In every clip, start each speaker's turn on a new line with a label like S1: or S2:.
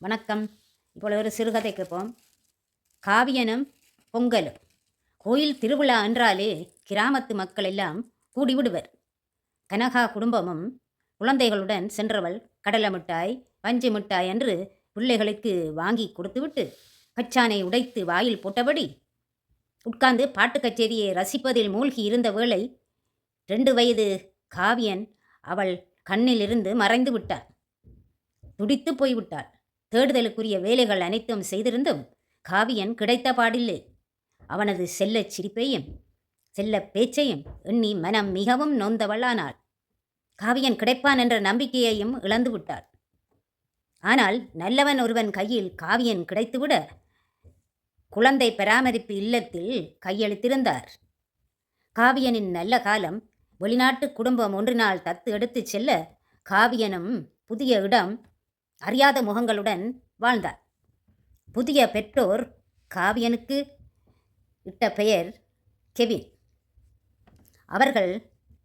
S1: வணக்கம். இப்போ ஒரு சிறுகதை கேட்போம் காவியனும் பொங்கலும். கோயில் திருவிழா என்றாலே கிராமத்து மக்கள் எல்லாம் கூடி விடுவர். கனகா குடும்பமும் குழந்தைகளுடன் சென்றவள் கடலை மிட்டாய் பஞ்சு மிட்டாய் என்று பிள்ளைகளுக்கு வாங்கி கொடுத்துவிட்டு கச்சானை உடைத்து வாயில் போட்டபடி உட்கார்ந்து பாட்டு கச்சேரியை ரசிப்பதில் மூழ்கி இருந்த வேளை ரெண்டு வயது காவியன் அவள் கண்ணிலிருந்து மறைந்து விட்டாள். துடித்து போய்விட்டாள். தேடுதலுக்குரிய வேலைகள் அனைத்தும் செய்திருந்தும் காவியன் கிடைத்த பாடில்லை. அவனது செல்லச் சிரிப்பையும் செல்லப் பேச்சையும் எண்ணி மனம் மிகவும் நொந்தவளானாள். காவியன் கிடைப்பான் என்ற நம்பிக்கையையும் இழந்துவிட்டாள் ஆனால் நல்லவன் ஒருவன் கையில் காவியன் கிடைத்துவிட குழந்தை பராமரிப்பு இல்லத்தில் கையளித்திருந்தார். காவியனின் நல்ல காலம் வெளிநாட்டு குடும்பம் ஒன்றினால் தத்து எடுத்துச் செல்ல காவியனும் புதிய இடம் அறியாத முகங்களுடன் வாழ்ந்தார். புதிய பெற்றோர் காவியனுக்கு இட்ட பெயர் கெவின். அவர்கள்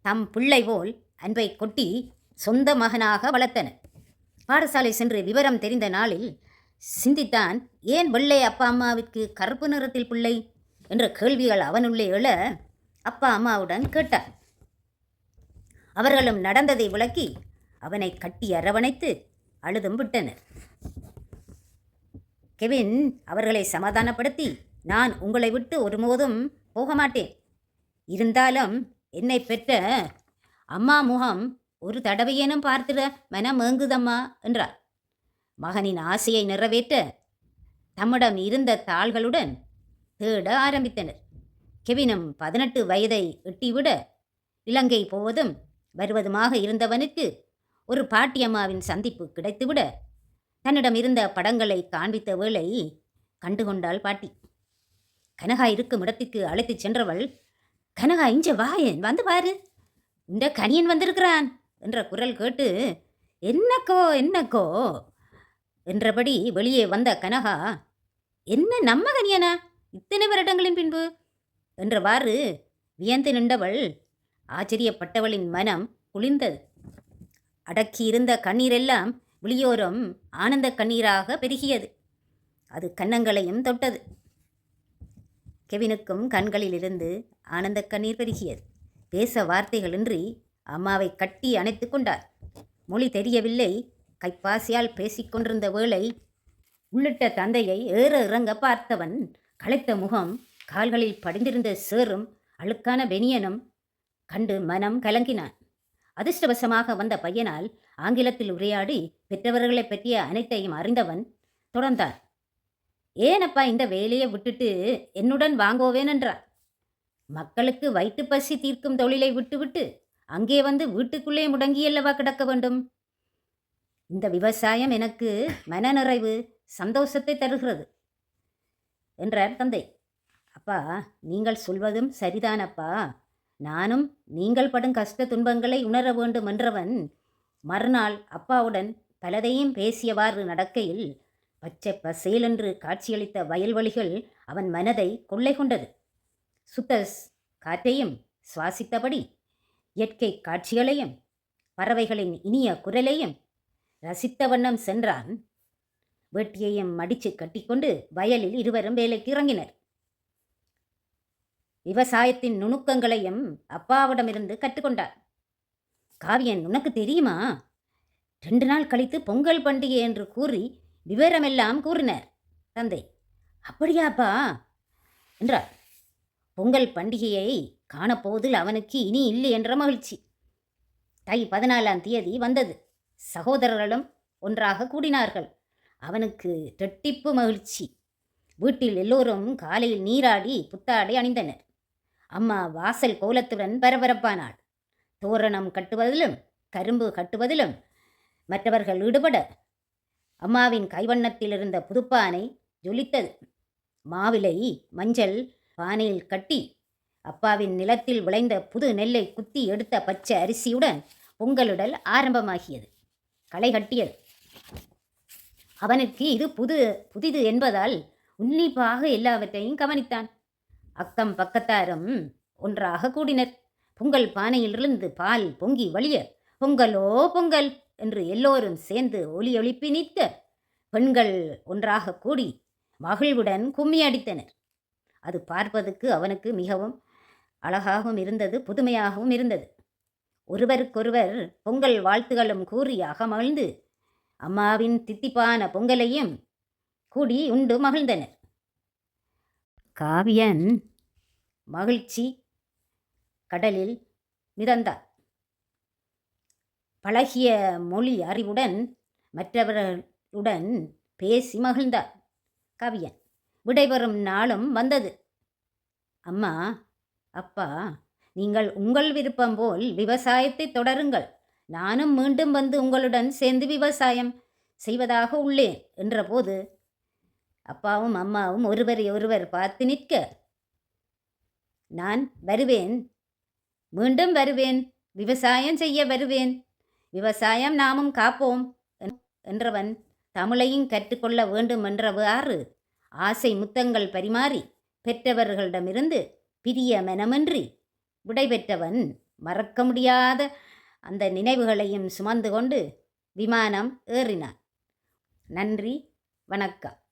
S1: தம் பிள்ளை போல் அன்பை கொட்டி சொந்த மகனாக வளர்த்தனர். பாடசாலை சென்று விவரம் தெரிந்த நாளில் சிந்தித்தான் ஏன் வெள்ளை அப்பா அம்மாவிற்கு கருப்பு நிறத்தில் பிள்ளை? என்ற கேள்விகள் அவனுள்ளே எழ அப்பா அம்மாவுடன் கேட்டார் அவர்களும் நடந்ததை விளக்கி அவனை கட்டி அரவணைத்து அழுதும் விட்டனர். கெவின் அவர்களை சமாதானப்படுத்தி நான் உங்களை விட்டு ஒருபோதும் போக மாட்டேன் இருந்தாலும் என்னை பெற்ற அம்மா முகம் ஒரு தடவையேனும் பார்த்துட மனம் ஏங்குதம்மா என்றார். மகனின் ஆசையை நிறைவேற்ற தம்மிடம் இருந்த தாள்களுடன் தேட ஆரம்பித்தனர். கெவினும் பதினெட்டு வயதை எட்டிவிட இலங்கை போவதும் வருவதுமாக இருந்தவனுக்கு ஒரு பாட்டியம்மாவின் சந்திப்பு கிடைத்துவிட தன்னிடம் இருந்த படங்களை காண்பித்த வேளை கண்டுகொண்டாள் பாட்டி. கனகா இருக்கும் இடத்துக்கு அழைத்துச் சென்றவள் கனகா இஞ்ச வாயன் வந்து பாரு. இந்த கனியன் வந்திருக்கிறான் என்ற குரல் கேட்டு என்னக்கோ என்னக்கோ என்றபடி வெளியே வந்த கனகா என்ன நம்ம கனியனா? இத்தனை வருடங்களின் பின்பு? என்றவாறு வியந்து நின்றவள் ஆச்சரியப்பட்டவளின் மனம் குளிர்ந்தது. அடக்கியிருந்த கண்ணீரெல்லாம் வெளியோரம் ஆனந்த கண்ணீராக பெருகியது. அது கன்னங்களையும் தொட்டது. கெவினுக்கும் கண்களிலிருந்து ஆனந்த கண்ணீர் பெருகியது. பேச வார்த்தைகளின்றி அம்மாவை கட்டி அணைத்து கொண்டார். மொழி தெரியவில்லை. கைப்பாசியால் பேசிக்கொண்டிருந்த வேளை உள்ளிட்ட தந்தையை ஏற இறங்க பார்த்தவன் களைத்த முகம் கால்களில் படிந்திருந்த சேறும் அழுக்கான வெனியனும் கண்டு மனம் கலங்கினான். அதிர்ஷ்டவசமாக வந்த பையனால் ஆங்கிலத்தில் உரையாடி பெற்றவர்களைப் பற்றிய அனைத்தையும் அறிந்தவன் தொடர்ந்தார். ஏனப்பா இந்த வேலையை விட்டுட்டு என்னுடன் வாங்கோவேன் என்றார் மக்களுக்கு வயிற்று பசி தீர்க்கும் தொழிலை விட்டுவிட்டு அங்கே வந்து வீட்டுக்குள்ளே முடங்கியல்லவா கிடக்க வேண்டும்? இந்த விவசாயம் எனக்கு மனநிறைவு சந்தோஷத்தை தருகிறது என்றார் தந்தை. அப்பா நீங்கள் சொல்வதும் சரிதானப்பா. நானும் நீங்கள் படும் கஷ்ட துன்பங்களை உணர வேண்டும் என்றவன் மறுநாள் அப்பாவுடன் பலதையும் பேசியவாறு நடக்கையில் பச்சை பசேலென்று காட்சியளித்த வயல்வெளிகள் அவன் மனதை கொள்ளை கொண்டது. சுத்த காற்றையும் சுவாசித்தபடி இயற்கை காட்சிகளையும் பறவைகளின் இனிய குரலையும் ரசித்த வண்ணம் சென்றான். வேட்டியையும் மடித்து கட்டிக்கொண்டு வயலில் இருவரும் வேலைக்கு இறங்கினர். விவசாயத்தின் நுணுக்கங்களையும் அப்பாவிடமிருந்து கற்றுக்கொண்டார் காவியன் உனக்கு தெரியுமா? ரெண்டு நாள் கழித்து பொங்கல் பண்டிகை என்று கூறி விவரமெல்லாம் கூறினார். தந்தை. அப்படியாப்பா? என்றார் பொங்கல் பண்டிகையை காணப்போவதில் அவனுக்கு இனி இல்லை என்ற மகிழ்ச்சி. தை பதினாலாம் தேதி வந்தது. சகோதரர்களும் ஒன்றாக கூடினார்கள். அவனுக்கு ரெட்டிப்பு மகிழ்ச்சி. வீட்டில் எல்லோரும் காலையில் நீராடி புத்தாடை அணிந்தனர். அம்மா வாசல் கோலத்துடன் பரபரப்பானாள். தோரணம் கட்டுவதிலும் கரும்பு கட்டுவதிலும் மற்றவர்கள் ஈடுபட அம்மாவின் கைவண்ணத்தில் இருந்த புதுப்பானை ஜொலித்தது. மாவிலை மஞ்சள் பானையில் கட்டி அப்பாவின் நிலத்தில் விளைந்த புது நெல்லை குத்தி எடுத்த பச்சை அரிசியுடன் பொங்கலுடல் ஆரம்பமாகியது. களை கட்டியது. அவனுக்கு இது புது புதிது என்பதால் உன்னிப்பாக எல்லாவற்றையும் கவனித்தான். அக்கம் பக்கத்தாரும் ஒன்றாக கூடினர். பொங்கல் பானையிலிருந்து பால் பொங்கி வழிய பொங்கலோ பொங்கல் என்று எல்லோரும் சேர்ந்து ஒலி எழுப்பி நிற்க பெண்கள் ஒன்றாக கூடி மகிழ்வுடன் கும்மி அடித்தனர். அது பார்ப்பதற்கு அவனுக்கு மிகவும் அழகாகவும் இருந்தது புதுமையாகவும் இருந்தது. ஒருவருக்கொருவர் பொங்கல் வாழ்த்துகளும் கூறி அகமகிழ்ந்து அம்மாவின் தித்திப்பான பொங்கலையும் கூடி உண்டு மகிழ்ந்தனர். காவியன் மகிழ்ச்சி கடலில் மிதந்தார். பழகிய மொழி அறிவுடன் மற்றவர்களுடன் பேசி மகிழ்ந்தார் கவியன். விடைபெறும் நாளும் வந்தது. அம்மா அப்பா நீங்கள் உங்கள் விருப்பம் போல் விவசாயத்தை தொடருங்கள். நானும் மீண்டும் வந்து உங்களுடன் சேர்ந்து விவசாயம் செய்வதாக உள்ளேன் என்றபோது அப்பாவும் அம்மாவும் ஒருவரை ஒருவர் பார்த்து நிற்க. நான் வருவேன். மீண்டும் வருவேன். விவசாயம் செய்ய வருவேன். விவசாயம் நாமும் காப்போம் என்- என்றவன் தமிழையும் கற்றுக்கொள்ள வேண்டும் என்றவாறு ஆசை முத்தங்கள் பரிமாறி பெற்றவர்களிடமிருந்து பிரிய மனமின்றி விடைபெற்றவன் மறக்க முடியாத அந்த நினைவுகளையும் சுமந்து கொண்டு விமானம் ஏறினான். நன்றி. வணக்கம்.